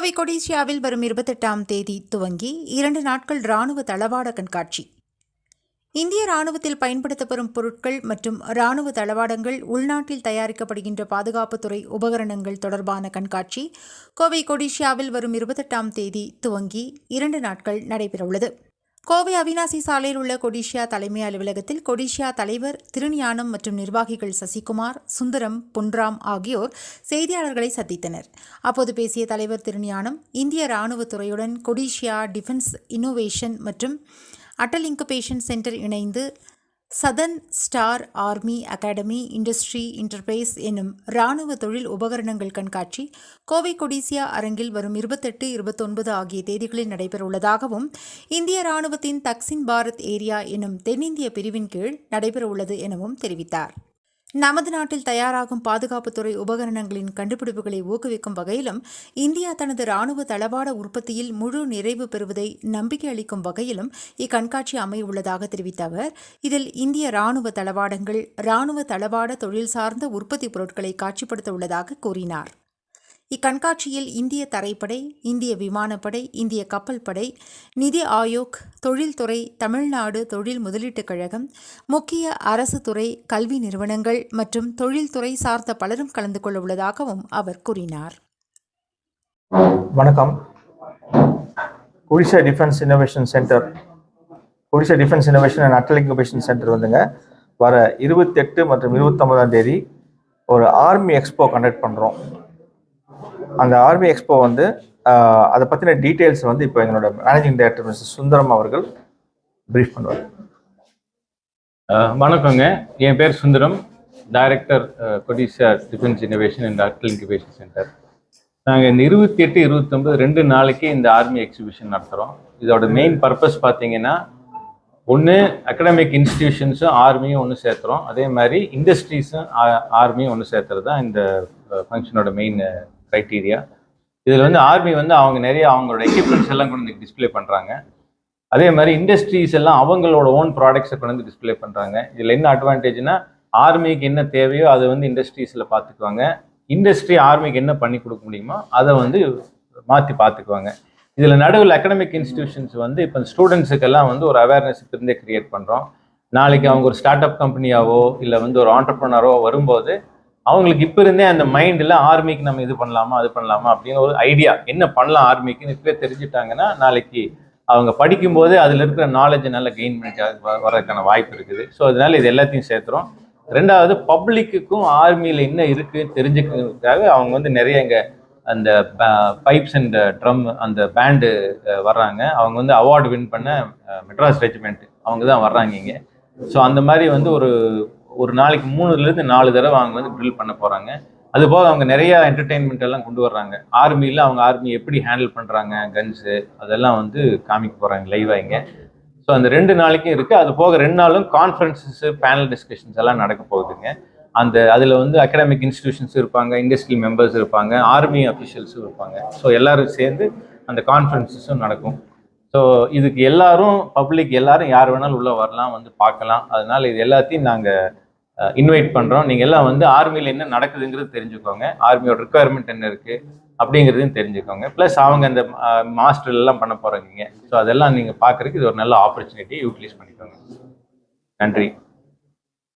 கோவை கொடிசியாவில் வரும் இருபத்தெட்டாம் தேதி துவங்கி இரண்டு நாட்கள் ராணுவ தளவாட கண்காட்சி. இந்திய ராணுவத்தில் பயன்படுத்தப்படும் பொருட்கள் மற்றும் ராணுவ தளவாடங்கள் உள்நாட்டில் தயாரிக்கப்படுகின்ற பாதுகாப்புத்துறை உபகரணங்கள் தொடர்பான கண்காட்சி கோவை கொடிஷியாவில் வரும் இருபத்தெட்டாம் தேதி துவங்கி இரண்டு நாட்கள் நடைபெறவுள்ளது. கோவை அவினாசி சாலையில் உள்ள கொடிஷியா தலைமை அலுவலகத்தில் கொடிஷியா தலைவர் திருஞானம் மற்றும் நிர்வாகிகள் சசிகுமார் சுந்தரம் பொன்ராம் ஆகியோர் செய்தியாளர்களை சந்தித்தனர். அப்போது பேசிய தலைவர் திருஞானம் இந்திய ராணுவத் துறையுடன் கொடிஷியா டிஃபென்ஸ் இன்னோவேஷன் மற்றும் அட்டல் இன்குபேஷன் சென்டர் இணைந்து southern star army academy industry interface என்னும் இராணுவ தொழில் உபகரணங்கள் கண்காட்சி கோவை கொடிசியா அரங்கில் வரும் இருபத்தெட்டு இருபத்தொன்பது ஆகிய தேதிகளில் நடைபெறவுள்ளதாகவும் இந்திய இராணுவத்தின் தக்சின் பாரத் ஏரியா என்னும் தென்னிந்திய பிரிவின் கீழ் நடைபெறவுள்ளது எனவும் தெரிவித்தார். நமது நாட்டில் தயாராகும் பாதுகாப்புத்துறை உபகரணங்களின் கண்டுபிடிப்புகளை ஊக்குவிக்கும் வகையிலும் இந்தியா தனது ராணுவ தளவாட உற்பத்தியில் முழு நிறைவு பெறுவதை நம்பிக்கை அளிக்கும் வகையிலும் இக்கண்காட்சி அமையவுள்ளதாக தெரிவித்த அவர் இதில் இந்திய ராணுவ தளவாடங்கள் ராணுவ தளவாட தொழில் சார்ந்த உற்பத்தி பொருட்களை காட்சிப்படுத்த உள்ளதாக கூறினார். இக்கண்காட்சியில் இந்திய தரைப்படை இந்திய விமானப்படை இந்திய கப்பல் படை நிதி ஆயோக் தொழில்துறை தமிழ்நாடு தொழில் முதலீட்டுக் கழகம் முக்கிய அரசு துறை கல்வி நிறுவனங்கள் மற்றும் தொழில்துறை சார்ந்த பலரும் கலந்து கொள்ள உள்ளதாகவும் அவர் கூறினார். வணக்கம். Odisha defence innovation centre Odisha defence innovation and Atal incubation centre வந்துங்க. வர இருபத்தெட்டு மற்றும் இருபத்தொம்பதாம் தேதி ஒரு ஆர்மி எக்ஸ்போ கண்டக்ட் பண்ணுறோம் அந்த ஆர்மி எக்ஸ்போ வந்து அதை பற்றின டீட்டெயில்ஸ் வந்து இப்போ எங்களோட மேனேஜிங் டைரக்டர் மிஸ்டர் சுந்தரம் அவர்கள் ப்ரீஃப் பண்ணுவார். வணக்கங்க. என் பேர் Sundaram. Director Codissia defence innovation and Atal incubation centre நாங்கள் இந்த இருபத்தி எட்டு இருபத்தொம்பது ரெண்டு நாளைக்கு இந்த ஆர்மி எக்ஸிபிஷன் நடத்துகிறோம் இதோட மெயின் பர்பஸ் பார்த்தீங்கன்னா ஒன்று அகடமிக் இன்ஸ்டிடியூஷன்ஸும் ஆர்மியும் ஒன்று சேர்த்துறோம். அதே மாதிரி இண்டஸ்ட்ரீஸும் ஆர்மியும் ஒன்று சேர்த்துறது தான் இந்த ஃபங்க்ஷனோட மெயின் க்ரைட்டீரியா இதில் வந்து ஆர்மி வந்து அவங்க நிறைய அவங்களோட எக்யூப்மெண்ட்ஸ் எல்லாம் கொண்டு வந்து டிஸ்ப்ளே பண்ணுறாங்க அதே மாதிரி இண்டஸ்ட்ரீஸ் எல்லாம் அவங்களோட ஓன் ப்ராடக்ட்ஸை கொண்டு வந்து டிஸ்ப்ளே பண்ணுறாங்க இதில் என்ன அட்வான்டேஜ்னா ஆர்மிக்கு என்ன தேவையோ அதை வந்து இண்டஸ்ட்ரீஸில் பார்த்துக்குவாங்க இண்டஸ்ட்ரி ஆர்மிக்கு என்ன பண்ணி கொடுக்க முடியுமோ அதை வந்து மாற்றி பார்த்துக்குவாங்க இதில் நடுவில் அகடமிக் இன்ஸ்டிடியூஷன்ஸ் வந்து இப்போ ஸ்டூடெண்ட்ஸுக்கெல்லாம் வந்து ஒரு அவேர்னஸ் இருந்தே கிரியேட் பண்ணுறோம் நாளைக்கு அவங்க ஒரு ஸ்டார்ட் அப் கம்பெனியாவோ இல்லை வந்து ஒரு ஆண்டர்ப்ரனரோ வரும்போது அவங்களுக்கு இப்போ இருந்தே அந்த மைண்டில் ஆர்மிக்கு நம்ம இது பண்ணலாமா அது பண்ணலாமா அப்படின்னு ஒரு ஐடியா என்ன பண்ணலாம் ஆர்மிக்குன்னு இப்பவே தெரிஞ்சுட்டாங்கன்னா நாளைக்கு அவங்க படிக்கும்போது அதில் இருக்கிற நாலேஜை நல்லா கெயின் பண்ணி வர்றதுக்கான வாய்ப்பு இருக்குது. ஸோ அதனால இது எல்லாத்தையும் சேர்த்துறோம். ரெண்டாவது பப்ளிக்குக்கும் ஆர்மியில் என்ன இருக்குன்னு தெரிஞ்சுக்கிறதுக்காக அவங்க வந்து நிறைய இங்கே அந்த பைப்ஸ் அண்ட் ட்ரம் அந்த பேண்டு வர்றாங்க. அவங்க வந்து அவார்டு வின் பண்ண மெட்ராஸ் ரெஜிமெண்ட் அவங்க தான் வர்றாங்க இங்கே. ஸோ அந்த மாதிரி வந்து ஒரு ஒரு நாளைக்கு மூணுலேருந்து நாலு தடவை அவங்க வந்து ட்ரில் பண்ண போகிறாங்க அது போக அவங்க நிறையா என்டர்டெயின்மெண்ட் எல்லாம் கொண்டு வர்றாங்க. ஆர்மியில் அவங்க ஆர்மி எப்படி ஹேண்டில் பண்ணுறாங்க கன்ஸு அதெல்லாம் வந்து காமிக்க போகிறாங்க லைவாக இங்கே. ஸோ அந்த ரெண்டு நாளைக்கும் இருக்குது அது போக ரெண்டு நாளும் கான்ஃபரன்சஸ் பேனல் டிஸ்கஷன்ஸ் எல்லாம் நடக்க போகுதுங்க. அந்த அதில் வந்து அகாடமிக் இன்ஸ்டிடியூஷன்ஸ் இருப்பாங்க இண்டஸ்ட்ரியல் மெம்பர்ஸ் இருப்பாங்க ஆர்மி அஃபிஷியல்ஸும் இருப்பாங்க. ஸோ எல்லாரும் சேர்ந்து அந்த கான்ஃபரன்சஸும் நடக்கும். ஸோ இதுக்கு எல்லாரும் பப்ளிக் எல்லாரும் யார் வேணாலும் உள்ளே வரலாம் வந்து பார்க்கலாம். அதனால இது எல்லாத்தையும் நாங்கள் இன்வைட் பண்ணுறோம் நீங்கள் எல்லாம் வந்து ஆர்மியில் என்ன நடக்குதுங்கிறது தெரிஞ்சுக்கோங்க. ஆர்மியோட ரெக்குயர்மெண்ட் என்ன இருக்குது அப்படிங்கிறதையும் தெரிஞ்சுக்கோங்க. ப்ளஸ் அவங்க அந்த மாஸ்டர் எல்லாம் பண்ண போகிறாங்க ஸோ அதெல்லாம் நீங்கள் பார்க்குறதுக்கு இது ஒரு நல்ல ஆப்பர்ச்சுனிட்டி யூட்டிலைஸ் பண்ணிக்கோங்க. நன்றி.